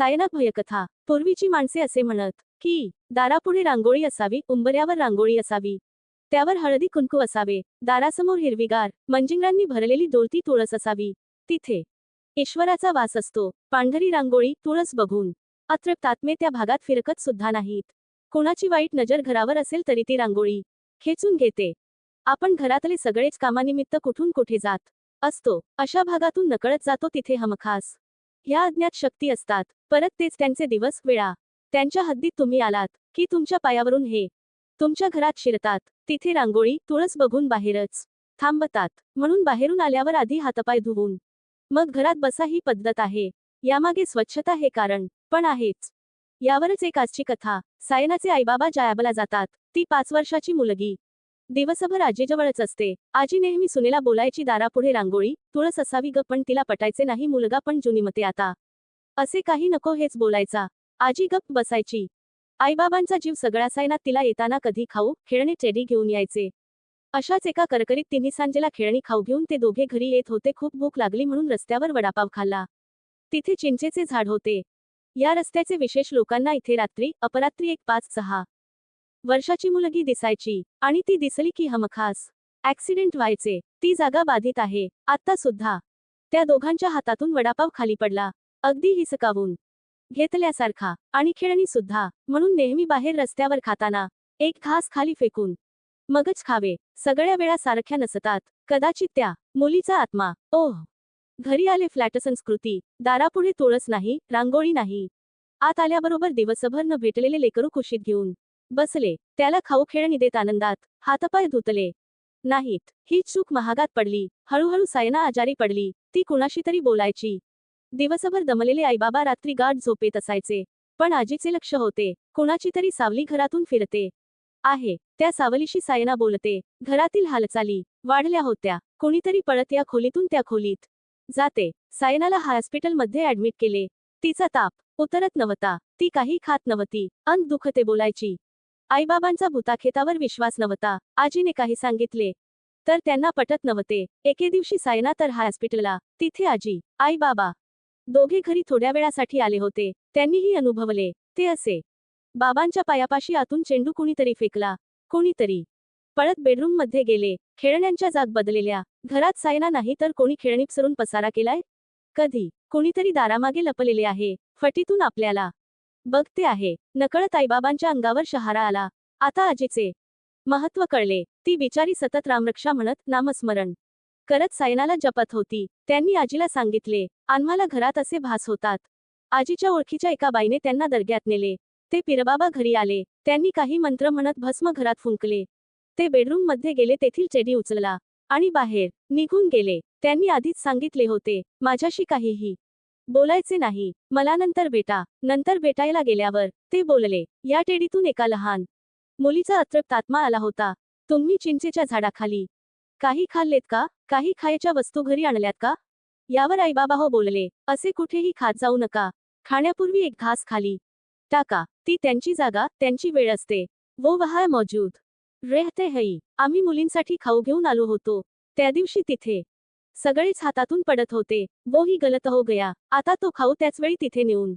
सायना भयकथा. पूर्वीची माणसे असे म्हणत की दारापुढे रांगोळी असावी उंबऱ्यावर रांगोळी असावी. त्यावर हळदी कुंकू असावे. दारासमोर हिरवीगार मंजिंगरांनी भरलेली दोलती तुळस असावी. तिथे ईश्वराचा वास असतो. पांढरी रांगोळी तुळस बघून. अतृप्त आत्मे त्या भागात फिरकत सुद्धा नाहीत. कोणाची वाईट नजर घरावर असेल तरी ती रांगोळी. खेचून घेते. आपण घरातले सगळेच कामानिमित्त कुठून कुठे जात असतो अशा भागातून नकळत जातो तिथे हमखास. ह्या अज्ञात शक्ती असतात. परत तेच त्यांचे दिवस वेळा. त्यांच्या हद्दीत तुम्ही आलात की तुमच्या पायावरून हे तुमच्या घरात शिरतात. तिथे रांगोळी तुळस बघून बाहेरच थांबतात. म्हणून बाहेरून आल्यावर आधी हातपाय धुवून मग घरात बसा ही पद्धत आहे. यामागे स्वच्छता हे कारण पण आहेच. यावरच एक आजची कथा. सायनाचे आईबाबा जायाबला जातात. ती पाच वर्षाची मुलगी. दिवसभर आजीजवळच असते. आजी नेहमी सुनेला बोलायची दारापुढे रांगोळी तुळस असावी ग पण तिला पटायचे नाही मुलगा पण जुनीमते आता. असे काही नको हेच बोलायचा. आजी गप्प बसायची. आईबाबांचा जीव सगळासायना तिला येताना कधी खाऊ खेळणे चेडी घेऊन यायचे. अशाच एका करकरीत तिन्ही सांजेला खेळणी खाऊ घेऊन ते दोघे घरी येत होते खूप भूक लागली म्हणून रस्त्यावर वडापाव खाल्ला. तिथे चिंचेचे झाड होते. या रस्त्याचे विशेष लोकांना इथे रात्री अपरात्री एक पाच सहा वर्षाची मुलगी दिसायची आणि ती दिसली की हमखास. ऍक्सिडेंट व्हायचे. ती जागा बाधित आहे. आता सुद्धा. त्या दोघांच्या हातातून वडापाव खाली पडला. अगदी हिसकावून. घेतल्यासारखा. आणि खेळणी सुद्धा. म्हणून नेहमी बाहेर रस्त्यावर खाताना. एक घास खाली फेकून. मगच खावे. सगळ्या वेळा सारख्या नसतात. कदाचित त्या मुलीचा आत्मा. ओह! घरी आले फ्लॅट संस्कृती. दारापुढे तुळस नाही रांगोळी नाही. आत आल्याबरोबर दिवसभर न भेटलेले लेकरू कुशीत घेऊन. बसले. त्याला खाऊ खेळणी देत आनंदात हातपाय धुतले. नाहीत. ही चूक महागात पडली. हळूहळू सायना आजारी पडली. ती कुणाशी तरी बोलायची. दिवसभर दमलेले आईबाबा रात्री गाठ झोपेत असायचे. पण आजीचे लक्ष होते. कुणाची तरी सावली घरातून फिरते. आहे. त्या सावलीशी सायना बोलते. घरातील हालचाली वाढल्या होत्या. कोणीतरी पळत या खोलीतून त्या खोलीत जाते. सायनाला हॉस्पिटलमध्ये ऍडमिट केले. तिचा ताप उतरत नव्हता. ती काही खात नव्हती. अंग दुखते बोलायची. आईबाबांचा भूताखेतावर विश्वास नव्हता. आजीने काही सांगितले तर त्यांना पटत नव्हते. एके दिवशी सायना तर हॉस्पिटलला. तिथे आजी आई बाबा दोघे घरी थोड्या वेळासाठी आले होते. त्यांनीही अनुभवले ते असे. बाबांच्या पायापाशी आतून चेंडू कुणीतरी फेकला कोणीतरी पळत बेडरूममध्ये गेले. खेळण्यांच्या जाग बदलेल्या. घरात सायना नाही तर कोणी खेळणी सरून पसारा केलाय? कधी? कोणीतरी दारामागे लपलेले आहे. फटीतून आपल्याला बघते आहे. नकळत आईबाबांच्या अंगावर शहारा आला. आता आजीचे महत्त्व कळले. ती बिचारी सतत रामरक्षा म्हणत नामस्मरण करत सायनाला जपत होती. त्यांनी आजीला सांगितले आम्हाला घरात असे भास होतात. आजीच्या ओळखीच्या एका बाईने त्यांना दर्ग्यात नेले. ते पिरबाबा घरी आले. त्यांनी काही मंत्र म्हणत भस्म घरात फुंकले. ते बेडरूममध्ये गेले तेथील चेडी उचलला आणि बाहेर निघून गेले. त्यांनी आधीच सांगितले होते माझ्याशी काहीही बोलायचे नाही. मला नंतर बेटा नंतर भेटायला गेल्यावर ते बोलले या टेडीतून एका लहान मुलीचा अतृप्त आत्मा आला होता. तुम्ही चिंचेच्या झाडाखाली काही खाल्लेत का? काही खायच्या वस्तू घरी आणल्यात का? यावर आईबाबा हो बोलले असे कुठेही खात जाऊ नका. खाण्यापूर्वी एक घास खाली टाका. ती त्यांची जागा त्यांची वेळ असते. वो वहा मौजूद. रेहते हई आम्ही मुलींसाठी खाऊ घेऊन आलो होतो. त्या दिवशी तिथे सगळेच हातातून पडत होते. वो ही गलत हो गया. आता तो खाऊ त्याच वेळी तिथे नेऊन.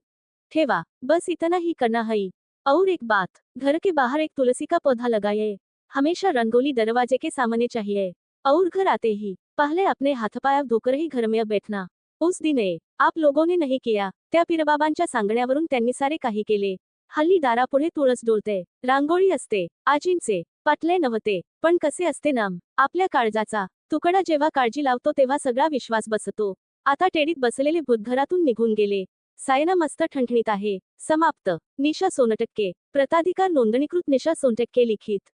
ठेवा. बस इतना ही करना है. और एक बात. घर के बाहर एक तुलसी का पौधा लगाइए हमेशा रंगोली दरवाजे के सामने चाहिए. और घर आते ही. पहले अपने हाथपाय धोकर ही घर में बैठना. उस दिन ए, आप लोगों ने नहीं किया. त्या पिरबाबांच्या सांगण्यावरून त्यांनी सारे काही केले. हल्ली दारापुढे तुळस डोलते. रांगोळी असते. आजींचे. पटले नव्हते पण कसे असते नाम. आपल्या काळजाचा तुकडा जेव्हा काळजी लावतो तेव्हा सगळा विश्वास बसतो. आता टेडीत बसलेले भूत घरातून निघून गेले. सायना मस्त ठणठणीत आहे. समाप्त. निशा सोनटक्के. प्रताधिकार नोंदणीकृत निशा सोनटक्के लिखित.